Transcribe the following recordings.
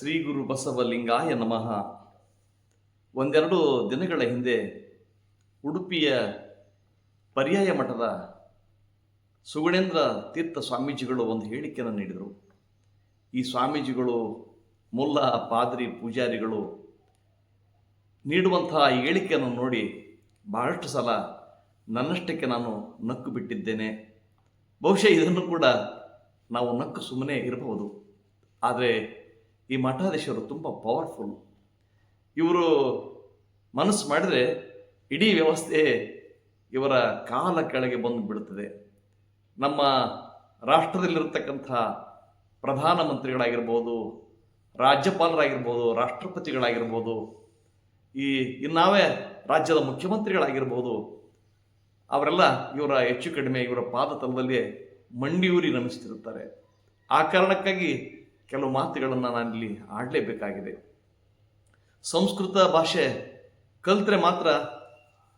ಶ್ರೀ ಗುರು ಬಸವಲಿಂಗಾಯ ನಮಃ. ಒಂದೆರಡು ದಿನಗಳ ಹಿಂದೆ ಉಡುಪಿಯ ಪರ್ಯಾಯ ಮಠದ ಸುಗುಣೇಂದ್ರ ತೀರ್ಥ ಸ್ವಾಮೀಜಿಗಳು ಒಂದು ಹೇಳಿಕೆಯನ್ನು ನೀಡಿದರು. ಈ ಸ್ವಾಮೀಜಿಗಳು, ಮುಲ್ಲ, ಪಾದ್ರಿ ಪೂಜಾರಿಗಳು ನೀಡುವಂತಹ ಹೇಳಿಕೆಯನ್ನು ನೋಡಿ ಬಹಳಷ್ಟು ಸಲ ನನ್ನಷ್ಟಕ್ಕೆ ನಾನು ನಕ್ಕು ಬಿಟ್ಟಿದ್ದೇನೆ. ಬಹುಶಃ ಇದನ್ನು ಕೂಡ ನಾವು ನಕ್ಕು ಸುಮ್ಮನೆ ಇರಬಹುದು. ಆದರೆ ಈ ಮಠಾಧೀಶರು ತುಂಬ ಪವರ್ಫುಲ್ ಇವರು ಮನಸ್ಸು ಮಾಡಿದರೆ ಇಡೀ ವ್ಯವಸ್ಥೆ ಇವರ ಕಾಲ ಕೆಳಗೆ ಬಂದು ಬಿಡುತ್ತದೆ. ನಮ್ಮ ರಾಷ್ಟ್ರದಲ್ಲಿರತಕ್ಕಂಥ ಪ್ರಧಾನಮಂತ್ರಿಗಳಾಗಿರ್ಬೋದು, ರಾಜ್ಯಪಾಲರಾಗಿರ್ಬೋದು, ರಾಷ್ಟ್ರಪತಿಗಳಾಗಿರ್ಬೋದು, ಈ ಇನ್ನಾವೇ ರಾಜ್ಯದ ಮುಖ್ಯಮಂತ್ರಿಗಳಾಗಿರ್ಬೋದು, ಅವರೆಲ್ಲ ಇವರ ಹೆಚ್ಚು ಕಡಿಮೆ ಇವರ ಪಾದ ತಲದಲ್ಲಿ ಮಂಡಿಯೂರಿ ನಮಿಸ್ತಿರುತ್ತಾರೆ. ಆ ಕಾರಣಕ್ಕಾಗಿ ಕೆಲವು ಮಾತುಗಳನ್ನು ನಾನಿಲ್ಲಿ ಆಡಲೇಬೇಕಾಗಿದೆ. ಸಂಸ್ಕೃತ ಭಾಷೆ ಕಲ್ತ್ರೆ ಮಾತ್ರ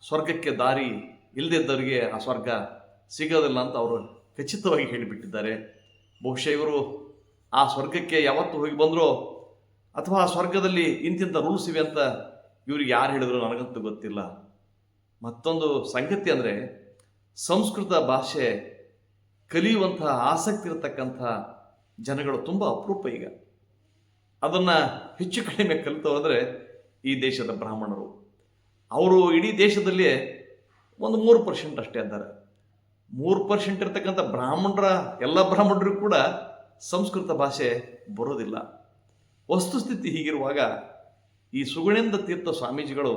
ಸ್ವರ್ಗಕ್ಕೆ ದಾರಿ ಇಲ್ಲದಿದ್ದವರಿಗೆ ಆ ಸ್ವರ್ಗ ಸಿಗೋದಿಲ್ಲ ಅಂತ ಅವರು ಖಚಿತವಾಗಿ ಹೇಳಿಬಿಟ್ಟಿದ್ದಾರೆ. ಬಹುಶಃ ಇವರು ಆ ಸ್ವರ್ಗಕ್ಕೆ ಯಾವತ್ತು ಹೋಗಿ ಬಂದರೋ ಅಥವಾ ಆ ಸ್ವರ್ಗದಲ್ಲಿ ಇಂತಿಂಥ ರೂಲ್ಸ್ ಇವೆ ಅಂತ ಇವ್ರಿಗೆ ಯಾರು ಹೇಳಿದ್ರು ನನಗಂತೂ ಗೊತ್ತಿಲ್ಲ. ಮತ್ತೊಂದು ಸಂಗತಿ ಅಂದರೆ ಸಂಸ್ಕೃತ ಭಾಷೆ ಕಲಿಯುವಂತಹ ಆಸಕ್ತಿ ಇರತಕ್ಕಂಥ ಜನಗಳು ತುಂಬ ಅಪರೂಪ ಈಗ. ಅದನ್ನು ಹೆಚ್ಚು ಕಡಿಮೆ ಕಲಿತು ಹೋದರೆ ಈ ದೇಶದ ಬ್ರಾಹ್ಮಣರು. ಅವರು ಇಡೀ ದೇಶದಲ್ಲಿಯೇ ಒಂದು ಮೂರು ಪರ್ಸೆಂಟ್ ಅಷ್ಟೇ ಇದ್ದಾರೆ ಮೂರು ಪರ್ಸೆಂಟ್ ಇರ್ತಕ್ಕಂಥ ಬ್ರಾಹ್ಮಣರ, ಎಲ್ಲ ಬ್ರಾಹ್ಮಣರಿಗೂ ಕೂಡ ಸಂಸ್ಕೃತ ಭಾಷೆ ಬರೋದಿಲ್ಲ. ವಸ್ತುಸ್ಥಿತಿ ಹೀಗಿರುವಾಗ ಈ ಸುಗುಣೇಂದ್ರ ತೀರ್ಥ ಸ್ವಾಮೀಜಿಗಳು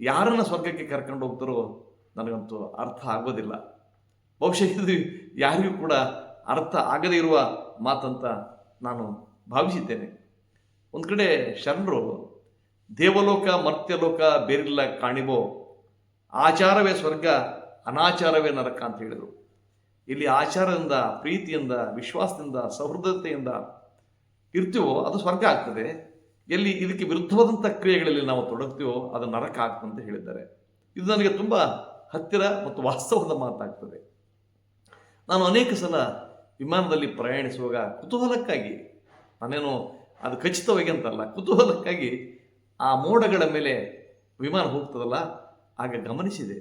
ಯಾರನ್ನ ಸ್ವರ್ಗಕ್ಕೆ ಕರ್ಕೊಂಡು ಹೋಗ್ತಾರೋ ನನಗಂತೂ ಅರ್ಥ ಆಗೋದಿಲ್ಲ. ಬಹುಶಃ ಇದು ಯಾರಿಗೂ ಕೂಡ ಅರ್ಥ ಆಗದೇ ಇರುವ ಮಾತಂತ ನಾನು ಭಾವಿಸಿದ್ದೇನೆ. ಒಂದು ಕಡೆ ಶರಣರು, ದೇವಲೋಕ, ಮರ್ತ್ಯಲೋಕ ಬೇರಿಲ್ಲ ಕಾಣಿಬೋ ಆಚಾರವೇ ಸ್ವರ್ಗ, ಅನಾಚಾರವೇ ನರಕ ಅಂತ ಹೇಳಿದರು. ಇಲ್ಲಿ ಆಚಾರದಿಂದ, ಪ್ರೀತಿಯಿಂದ, ವಿಶ್ವಾಸದಿಂದ, ಸೌಹೃದತೆಯಿಂದ ಇರ್ತೀವೋ, ಅದು ಸ್ವರ್ಗ ಆಗ್ತದೆ. ಎಲ್ಲಿ ಇದಕ್ಕೆ ವಿರುದ್ಧವಾದಂಥ ಕ್ರಿಯೆಗಳಲ್ಲಿ ನಾವು ತೊಡಗ್ತೀವೋ, ಅದು ನರಕ ಆಗ್ತದೆ ಅಂತ ಹೇಳಿದ್ದಾರೆ. ಇದು ನನಗೆ ತುಂಬ ಹತ್ತಿರ ಮತ್ತು ವಾಸ್ತವದ ಮಾತಾಗ್ತದೆ. ನಾನು ಅನೇಕ ಸಲ ವಿಮಾನದಲ್ಲಿ ಪ್ರಯಾಣಿಸುವಾಗ ಕುತೂಹಲಕ್ಕಾಗಿ, ನಾನೇನು ಅದು ಖಚಿತವಾಗಿ ಅಂತಲ್ಲ, ಕುತೂಹಲಕ್ಕಾಗಿ ಆ ಮೋಡಗಳ ಮೇಲೆ ವಿಮಾನ ಹೋಗ್ತದಲ್ಲ, ಆಗ ಗಮನಿಸಿದೆ.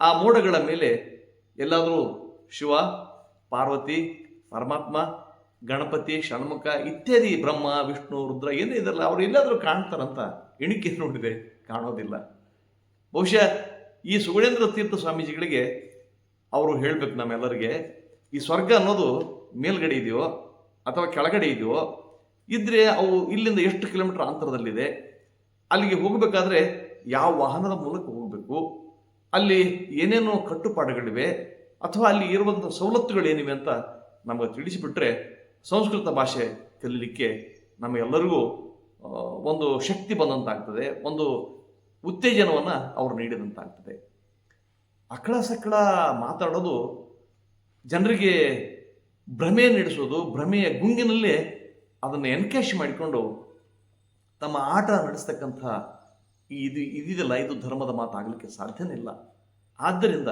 ಆ ಮೋಡಗಳ ಮೇಲೆ ಎಲ್ಲಾದರೂ ಶಿವ, ಪಾರ್ವತಿ, ಪರಮಾತ್ಮ, ಗಣಪತಿ ಷಣ್ಮುಖ ಇತ್ಯಾದಿ ಬ್ರಹ್ಮ, ವಿಷ್ಣು, ರುದ್ರ ಏನೇ ಇದಲ್ಲ ಅವರು ಎಲ್ಲಾದರೂ ಕಾಣ್ತಾರಂತ ಎಣಿಕೆ ನೋಡಿದೆ, ಕಾಣೋದಿಲ್ಲ. ಬಹುಶಃ ಈ ಸುಗುಣೇಂದ್ರ ತೀರ್ಥ ಸ್ವಾಮೀಜಿಗಳಿಗೆ ಅವರು ಹೇಳಬೇಕು ನಮ್ಮೆಲ್ಲರಿಗೆ ಈ ಸ್ವರ್ಗ ಅನ್ನೋದು ಮೇಲ್ಗಡೆ ಇದೆಯೋ ಅಥವಾ ಕೆಳಗಡೆ ಇದೆಯೋ, ಇದ್ರೆ ಅವು ಇಲ್ಲಿಂದ ಎಷ್ಟು ಕಿಲೋಮೀಟರ್ ಅಂತರದಲ್ಲಿದೆ, ಅಲ್ಲಿಗೆ ಹೋಗಬೇಕಾದ್ರೆ ಯಾವ ವಾಹನದ ಮೂಲಕ ಹೋಗಬೇಕು, ಅಲ್ಲಿ ಏನೇನೋ ಕಟ್ಟುಪಾಡುಗಳಿವೆ, ಅಥವಾ ಅಲ್ಲಿ ಇರುವಂಥ ಸವಲತ್ತುಗಳೇನಿವೆ ಅಂತ ನಮಗೆ ತಿಳಿಸಿಬಿಟ್ರೆ ಸಂಸ್ಕೃತ ಭಾಷೆ ಕಲೀಲಿಕ್ಕೆ ನಮಗೆಲ್ಲರಿಗೂ ಒಂದು ಶಕ್ತಿ ಬಂದಂತಾಗ್ತದೆ, ಒಂದು ಉತ್ತೇಜನವನ್ನು ಅವರು ನೀಡಿದಂತಾಗ್ತದೆ. ಅಕಳ ಸಕಳ ಮಾತಾಡೋದು ಜನರಿಗೆ ಭ್ರಮೆ ನಡೆಸೋದು, ಭ್ರಮೆಯ ಗುಂಗಿನಲ್ಲೇ ಅದನ್ನು ಎನ್ಕ್ಯಾಶ್ ಮಾಡಿಕೊಂಡು ತಮ್ಮ ಆಟ ನಡೆಸ್ತಕ್ಕಂಥ ಈ ಇದು ಇದಿದೆಲ್ಲ ಇದು ಧರ್ಮದ ಮಾತಾಗಲಿಕ್ಕೆ ಸಾಧ್ಯನೇ ಇಲ್ಲ. ಆದ್ದರಿಂದ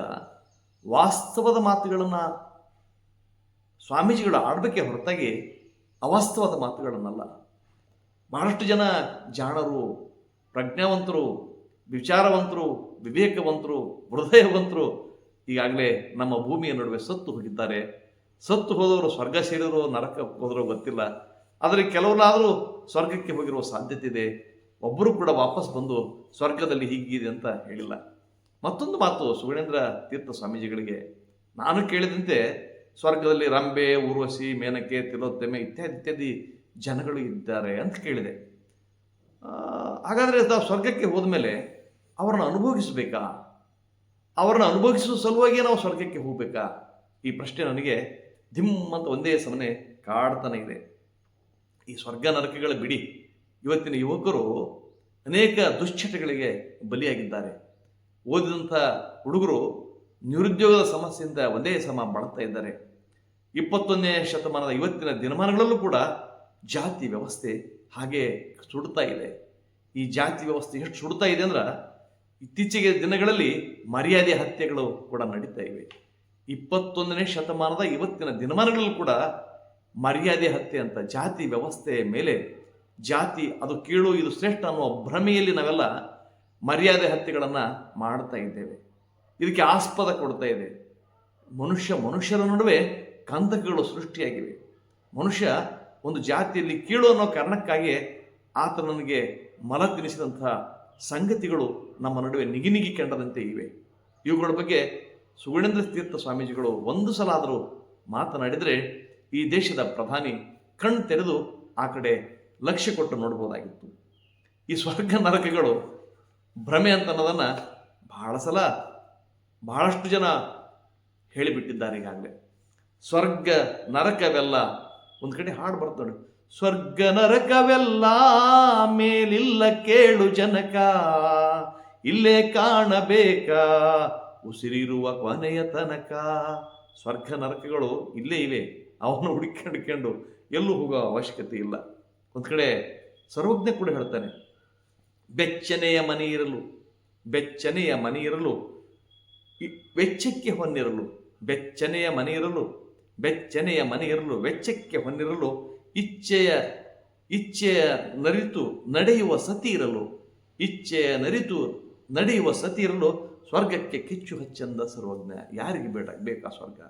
ವಾಸ್ತವದ ಮಾತುಗಳನ್ನು ಸ್ವಾಮೀಜಿಗಳು ಆಡಬೇಕೆ ಹೊರತಾಗಿ ಅವಾಸ್ತವದ ಮಾತುಗಳನ್ನಲ್ಲ. ಬಹಳಷ್ಟು ಜನ ಜಾಣರು, ಪ್ರಜ್ಞಾವಂತರು, ವಿಚಾರವಂತರು, ವಿವೇಕವಂತರು, ಹೃದಯವಂತರು ಈಗಾಗಲೇ ನಮ್ಮ ಭೂಮಿಯ ನಡುವೆ ಸತ್ತು ಹೋಗಿದ್ದಾರೆ. ಸತ್ತು ಹೋದವರು ಸ್ವರ್ಗ ಸೇರಿದ್ರು, ನರಕ ಹೋದರೋ ಗೊತ್ತಿಲ್ಲ. ಆದರೆ ಕೆಲವರಾದರೂ ಸ್ವರ್ಗಕ್ಕೆ ಹೋಗಿರುವ ಸಾಧ್ಯತೆ ಇದೆ. ಒಬ್ಬರು ಕೂಡ ವಾಪಸ್ ಬಂದು ಸ್ವರ್ಗದಲ್ಲಿ ಹೀಗಿದೆ ಅಂತ ಹೇಳಿಲ್ಲ. ಮತ್ತೊಂದು ಮಾತು ಸುಗಣೇಂದ್ರ ತೀರ್ಥ ಸ್ವಾಮೀಜಿಗಳಿಗೆ. ನಾನು ಕೇಳಿದಂತೆ ಸ್ವರ್ಗದಲ್ಲಿ ರಂಬೆ, ಊರ್ವಶಿ, ಮೇನಕೆ ತಿಲೋತ್ತಮೆ ಇತ್ಯಾದಿ ಇತ್ಯಾದಿ ಜನಗಳು ಇದ್ದಾರೆ ಅಂತ ಕೇಳಿದೆ. ಹಾಗಾದರೆ ನಾವು ಸ್ವರ್ಗಕ್ಕೆ ಹೋದ ಮೇಲೆ ಅವರನ್ನು ಅನುಭವಿಸಬೇಕಾ ಅವರನ್ನು ಅನುಭವಿಸುವ ಸಲುವಾಗಿ ನಾವು ಸ್ವರ್ಗಕ್ಕೆ ಹೋಗಬೇಕಾ? ಈ ಪ್ರಶ್ನೆ ನನಗೆ ಧಿಮ್ ಅಂತ ಒಂದೇ ಸಮನೆ ಕಾಡ್ತಾನೆ ಇದೆ. ಈ ಸ್ವರ್ಗ ನರಕಗಳ ಬಿಡಿ. ಇವತ್ತಿನ ಯುವಕರು ಅನೇಕ ದುಶ್ಚಟಗಳಿಗೆ ಬಲಿಯಾಗಿದ್ದಾರೆ. ಓದಿದಂಥ ಹುಡುಗರು ನಿರುದ್ಯೋಗದ ಸಮಸ್ಯೆಯಿಂದ ಒಂದೇ ಸಮ ಬಳಲ್ತಾ ಇದ್ದಾರೆ. ಇಪ್ಪತ್ತೊಂದನೇ ಶತಮಾನದ ಇವತ್ತಿನ ದಿನಮಾನಗಳಲ್ಲೂ ಕೂಡ ಜಾತಿ ವ್ಯವಸ್ಥೆ ಹಾಗೆ ಸುಡ್ತಾ ಇದೆ. ಈ ಜಾತಿ ವ್ಯವಸ್ಥೆ ಎಷ್ಟು ಸುಡ್ತಾ ಇದೆ ಅಂದ್ರೆ ಇತ್ತೀಚೆಗೆ ದಿನಗಳಲ್ಲಿ ಮರ್ಯಾದೆ ಹತ್ಯೆಗಳು ಕೂಡ ನಡೀತಾ ಇವೆ. ಇಪ್ಪತ್ತೊಂದನೇ ಶತಮಾನದ ಇವತ್ತಿನ ದಿನಮಾನಗಳಲ್ಲೂ ಕೂಡ ಮರ್ಯಾದೆ ಹತ್ಯೆ ಅಂತ ಜಾತಿ ವ್ಯವಸ್ಥೆಯ ಮೇಲೆ ಜಾತಿ ಅದು ಕೀಳು, ಇದು ಶ್ರೇಷ್ಠ ಅನ್ನುವ ಭ್ರಮೆಯಲ್ಲಿ ನಾವೆಲ್ಲ ಮರ್ಯಾದೆ ಹತ್ಯೆಗಳನ್ನು ಮಾಡ್ತಾ ಇದ್ದೇವೆ. ಇದಕ್ಕೆ ಆಸ್ಪದ ಕೊಡ್ತಾ ಇದೆ. ಮನುಷ್ಯ ಮನುಷ್ಯರ ನಡುವೆ ಕಂದಕಗಳು ಸೃಷ್ಟಿಯಾಗಿವೆ. ಮನುಷ್ಯ ಒಂದು ಜಾತಿಯಲ್ಲಿ ಕೀಳು ಅನ್ನೋ ಕಾರಣಕ್ಕಾಗಿ ಆತ ನನಗೆ ಮಲ ತಿನ್ನಿಸಿದಂತಹ ಸಂಗತಿಗಳು ನಮ್ಮ ನಡುವೆ ನಿಗಿನಿಗಿ ನಿಗಿ ಕೆಂಡದಂತೆ ಇವೆ. ಇವುಗಳ ಬಗ್ಗೆ ಸುಗುಣೇಂದ್ರ ತೀರ್ಥ ಸ್ವಾಮೀಜಿಗಳು ಒಂದು ಸಲ ಆದರೂ ಮಾತನಾಡಿದರೆ ಈ ದೇಶದ ಪ್ರಧಾನಿ ಕಣ್ಣು ತೆರೆದು ಆ ಕಡೆ ಲಕ್ಷ್ಯ ಕೊಟ್ಟು ನೋಡ್ಬೋದಾಗಿತ್ತು ಈ ಸ್ವರ್ಗ ನರಕಗಳು ಭ್ರಮೆ ಅಂತ ಅನ್ನೋದನ್ನು ಬಹಳ ಸಲ ಬಹಳಷ್ಟು ಜನ ಹೇಳಿಬಿಟ್ಟಿದ್ದಾರೆ ಈಗಾಗಲೇ. ಸ್ವರ್ಗ ನರಕವೆಲ್ಲ ಒಂದು ಕಡೆ ಹಾಡು ಬರ್ತ ನೋಡಿ. ಸ್ವರ್ಗ ನರಕವೆಲ್ಲ ಮೇಲಿಲ್ಲ ಕೇಳು ಜನಕ. ಇಲ್ಲೇ ಕಾಣಬೇಕಾ ಉಸಿರಿರುವ ಕೊನೆಯ ತನಕ. ಸ್ವರ್ಗ ನರಕಗಳು ಇಲ್ಲೇ ಇವೆ. ಅವನು ಹುಡುಕಿಕೊಂಡು ಎಲ್ಲೂ ಹೋಗೋ ಅವಶ್ಯಕತೆ ಇಲ್ಲ. ಒಂದು ಕಡೆ ಸರ್ವಜ್ಞ ಕೂಡ ಹೇಳ್ತಾನೆ, ಬೆಚ್ಚನೆಯ ಮನೆ ಇರಲು, ಬೆಚ್ಚನೆಯ ಮನೆ ಇರಲು ವೆಚ್ಚಕ್ಕೆ ಹೊನ್ನಿರಲು, ಬೆಚ್ಚನೆಯ ಮನೆ ಇರಲು, ಬೆಚ್ಚನೆಯ ಮನೆ ಇರಲು, ವೆಚ್ಚಕ್ಕೆ ಹೊನ್ನಿರಲು ಇಚ್ಛೆಯ ಇಚ್ಛೆಯ ನರಿತು ನಡೆಯುವ ಸತಿ ಇರಲು, ಇಚ್ಛೆಯ ನರಿತು ನಡೆಯುವ ಸತಿ ಇರಲು ಸ್ವರ್ಗಕ್ಕೆ ಕಿಚ್ಚು ಹಚ್ಚಂದ ಸರ್ವಜ್ಞ. ಯಾರಿಗೆ ಬೇಡ, ಬೇಕಾ ಸ್ವರ್ಗ?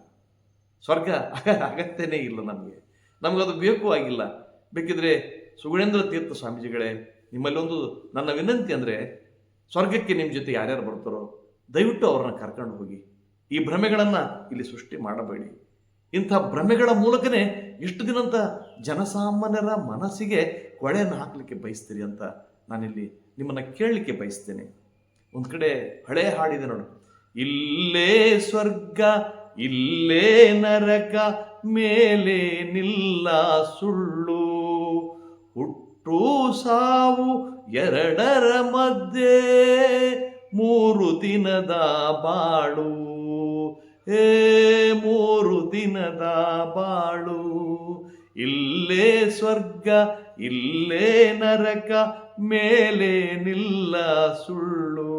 ಸ್ವರ್ಗ ಅಗ- ಅಗತ್ಯನೇ ಇಲ್ಲ ನಮಗೆ. ನಮಗದು ಬೇಕು ಆಗಿಲ್ಲ. ಬೇಕಿದ್ರೆ ಸುಗುಣೇಂದ್ರ ತೀರ್ಥ ಸ್ವಾಮೀಜಿಗಳೇ, ನಿಮ್ಮಲ್ಲಿ ಒಂದು ನನ್ನ ವಿನಂತಿ ಅಂದರೆ ಸ್ವರ್ಗಕ್ಕೆ ನಿಮ್ಮ ಜೊತೆ ಯಾರ್ಯಾರು ಬರ್ತಾರೋ, ದಯವಿಟ್ಟು ಅವ್ರನ್ನ ಕರ್ಕೊಂಡು ಹೋಗಿ. ಈ ಭ್ರಮೆಗಳನ್ನು ಇಲ್ಲಿ ಸೃಷ್ಟಿ ಮಾಡಬೇಡಿ. ಇಂಥ ಭ್ರಮೆಗಳ ಮೂಲಕನೇ ಎಷ್ಟು ದಿನಂತ ಜನಸಾಮಾನ್ಯರ ಮನಸ್ಸಿಗೆ ಕೊಳೆಯನ್ನು ಹಾಕಲಿಕ್ಕೆ ಬಯಸ್ತೀರಿ ಅಂತ ನಾನಿಲ್ಲಿ ನಿಮ್ಮನ್ನು ಕೇಳಲಿಕ್ಕೆ ಬಯಸ್ತೇನೆ. ಒಂದು ಕಡೆ ಹಳೆ ಹಾಡಿದೆ ನೋಡು. ಇಲ್ಲೇ ಸ್ವರ್ಗ, ಇಲ್ಲೇ ನರಕ, ಮೇಲೆ ನಿಲ್ಲ ಸುಳ್ಳು. ಹುಟ್ಟು ಸಾವು ಎರಡರ ಮಧ್ಯೆ, ಮೂರು ದಿನದ ಬಾಳು. ಏ ಮೂರು ದಿನದ ಬಾಳು. ಇಲ್ಲೇ ಸ್ವರ್ಗ, ಇಲ್ಲೇ ನರಕ, ಮೇಲೆ ನಿಲ್ಲ ಸುಳ್ಳು.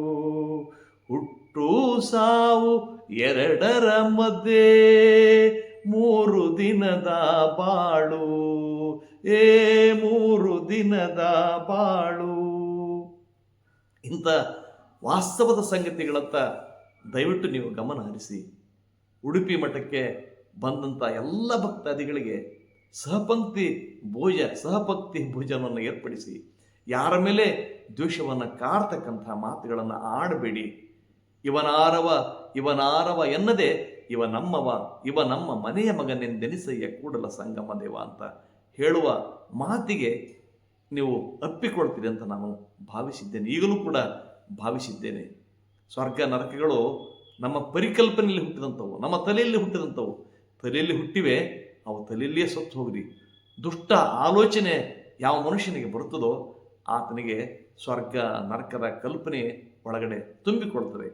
ಹುಟ್ಟು ಸಾವು ಎರಡರ ಮಧ್ಯೆ, ಮೂರು ದಿನದ ಬಾಳು. ಏ, ಮೂರು ದಿನದ ಬಾಳು. ಇಂಥ ವಾಸ್ತವದ ಸಂಗತಿಗಳತ್ತ ದಯವಿಟ್ಟು ನೀವು ಗಮನ ಹರಿಸಿ. ಉಡುಪಿ ಮಠಕ್ಕೆ ಬಂದಂಥ ಎಲ್ಲ ಭಕ್ತಾದಿಗಳಿಗೆ ಸಹಪಂಕ್ತಿ ಭೋಜ, ಸಹಪಂಕ್ತಿ ಭೋಜನವನ್ನು ಏರ್ಪಡಿಸಿ, ಯಾರ ಮೇಲೆ ದ್ವೇಷವನ್ನು ಕಾರ್ತಕ್ಕಂಥ ಮಾತುಗಳನ್ನು ಆಡಬೇಡಿ. ಇವನಾರವ ಇವನಾರವ ಎನ್ನದೆ, ಇವ ನಮ್ಮವ, ಇವ ನಮ್ಮ ಮನೆಯ ಮಗನೆಂದೆನಿಸಯ್ಯ ಕೂಡಲ ಸಂಗಮ ದೇವ ಅಂತ ಹೇಳುವ ಮಾತಿಗೆ ನೀವು ಅಪ್ಪಿಕೊಳ್ತೀರಿ ಅಂತ ನಾನು ಭಾವಿಸಿದ್ದೇನೆ. ಈಗಲೂ ಕೂಡ ಭಾವಿಸಿದ್ದೇನೆ. ಸ್ವರ್ಗ ನರಕಗಳು ನಮ್ಮ ಪರಿಕಲ್ಪನೆಯಲ್ಲಿ ಹುಟ್ಟಿದಂಥವು, ನಮ್ಮ ತಲೆಯಲ್ಲಿ ಹುಟ್ಟಿದಂಥವು. ತಲೆಯಲ್ಲಿ ಹುಟ್ಟಿವೆ ಅವು ತಲೆಯಲ್ಲಿಯೇ ಸತ್ತು ಹೋಗ್ರಿ. ದುಷ್ಟ ಆಲೋಚನೆ ಯಾವ ಮನುಷ್ಯನಿಗೆ ಬರುತ್ತದೋ ಆತನಿಗೆ ಸ್ವರ್ಗ, ನರಕದ ಕಲ್ಪನೆ ಒಳಗಡೆ ತುಂಬಿಕೊಳ್ತದೆ.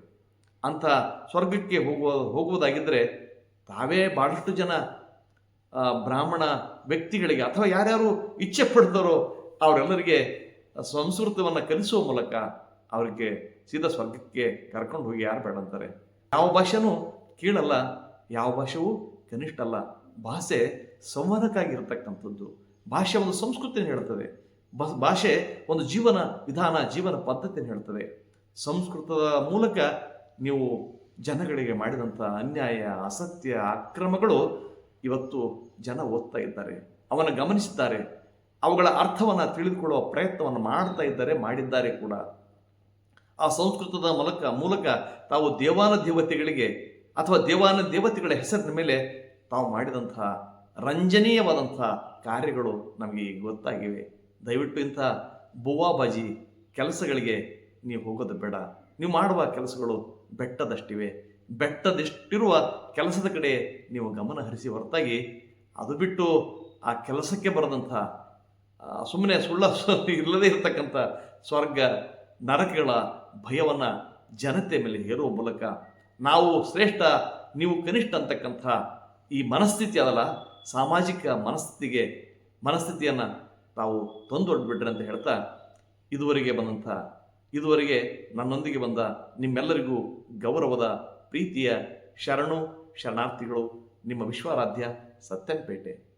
ಅಂಥ ಸ್ವರ್ಗಕ್ಕೆ ಹೋಗುವ ಹೋಗುವುದಾಗಿದ್ದರೆ ತಾವೇ ಭಾಳಷ್ಟು ಜನ ಬ್ರಾಹ್ಮಣ ವ್ಯಕ್ತಿಗಳಿಗೆ ಅಥವಾ ಯಾರ್ಯಾರು ಇಚ್ಛೆ ಪಡ್ತಾರೋ ಅವರೆಲ್ಲರಿಗೆ ಸಂಸ್ಕೃತವನ್ನು ಕಲಿಸುವ ಮೂಲಕ ಅವರಿಗೆ ಸೀದಾ ಸ್ವರ್ಗಕ್ಕೆ ಕರ್ಕೊಂಡು ಹೋಗಿ ಯಾರು ಬೇಡ ಅಂತಾರೆ. ಯಾವ ಭಾಷೆನೂ ಕೀಳಲ್ಲ, ಯಾವ ಭಾಷೆಯೂ ಕನಿಷ್ಠ ಅಲ್ಲ. ಭಾಷೆ ಸಂವಹನಕ್ಕಾಗಿರ್ತಕ್ಕಂಥದ್ದು. ಭಾಷೆ ಒಂದು ಸಂಸ್ಕೃತಿಯನ್ನು ಹೇಳ್ತದೆ. ಭಾಷೆ ಒಂದು ಜೀವನ ವಿಧಾನ, ಜೀವನ ಪದ್ಧತಿಯನ್ನು ಹೇಳ್ತದೆ. ಸಂಸ್ಕೃತದ ಮೂಲಕ ನೀವು ಜನಗಳಿಗೆ ಮಾಡಿದಂಥ ಅನ್ಯಾಯ, ಅಸತ್ಯ, ಅಕ್ರಮಗಳು ಇವತ್ತು ಜನ ಓದ್ತಾ ಇದ್ದಾರೆ. ಅವನ ಗಮನಿಸಿದ್ದಾರೆ ಅವುಗಳ ಅರ್ಥವನ್ನು ತಿಳಿದುಕೊಳ್ಳುವ ಪ್ರಯತ್ನವನ್ನು ಮಾಡ್ತಾ ಇದ್ದಾರೆ, ಮಾಡಿದ್ದಾರೆ ಕೂಡ. ಆ ಸಂಸ್ಕೃತದ ಮೂಲಕ ಮೂಲಕ ತಾವು ದೇವಾನ ದೇವತೆಗಳಿಗೆ ಅಥವಾ ದೇವಾನ ದೇವತೆಗಳ ಹೆಸರಿನ ಮೇಲೆ ತಾವು ಮಾಡಿದಂಥ ರಂಜನೀಯವಾದಂಥ ಕಾರ್ಯಗಳು ನಮಗೆ ಗೊತ್ತಾಗಿವೆ. ದಯವಿಟ್ಟು ಇಂಥ ಬುವಾಬಾಜಿ ಕೆಲಸಗಳಿಗೆ ನೀವು ಹೋಗೋದು ಬೇಡ. ನೀವು ಮಾಡುವ ಕೆಲಸಗಳು ಬೆಟ್ಟದಷ್ಟಿವೆ. ಬೆಟ್ಟದಷ್ಟಿರುವ ಕೆಲಸದ ಕಡೆ ನೀವು ಗಮನ ಹರಿಸಿ ಹೊರತಾಗಿ ಅದು ಬಿಟ್ಟು ಆ ಕೆಲಸಕ್ಕೆ ಬರದಂಥ ಸುಮ್ಮನೆ ಸುಳ್ಳ ಇಲ್ಲದೇ ಇರತಕ್ಕಂಥ ಸ್ವರ್ಗ, ನರಕಗಳ ಭಯವನ್ನು ಜನತೆ ಮೇಲೆ ಹೇರುವ ಮೂಲಕ ನಾವು ಶ್ರೇಷ್ಠ, ನೀವು ಕನಿಷ್ಠ ಅಂತಕ್ಕಂಥ ಈ ಮನಸ್ಥಿತಿ ಅದಲ್ಲ. ಸಾಮಾಜಿಕ ಮನಸ್ಥಿತಿಗೆ ಮನಸ್ಥಿತಿಯನ್ನು ತಾವು ತಂದೊಡ್ಬಿಟ್ರೆ ಅಂತ ಹೇಳ್ತಾ ಇದುವರೆಗೆ ಬಂದಂಥ, ಇದುವರೆಗೆ ನನ್ನೊಂದಿಗೆ ಬಂದ ನಿಮ್ಮೆಲ್ಲರಿಗೂ ಗೌರವದ ಪ್ರೀತಿಯ ಶರಣು, ಶರಣಾರ್ಥಿಗಳು ನಿಮ್ಮ ವಿಶ್ವಾರಾಧ್ಯ ಸತ್ಯಂಪೇಟೆ.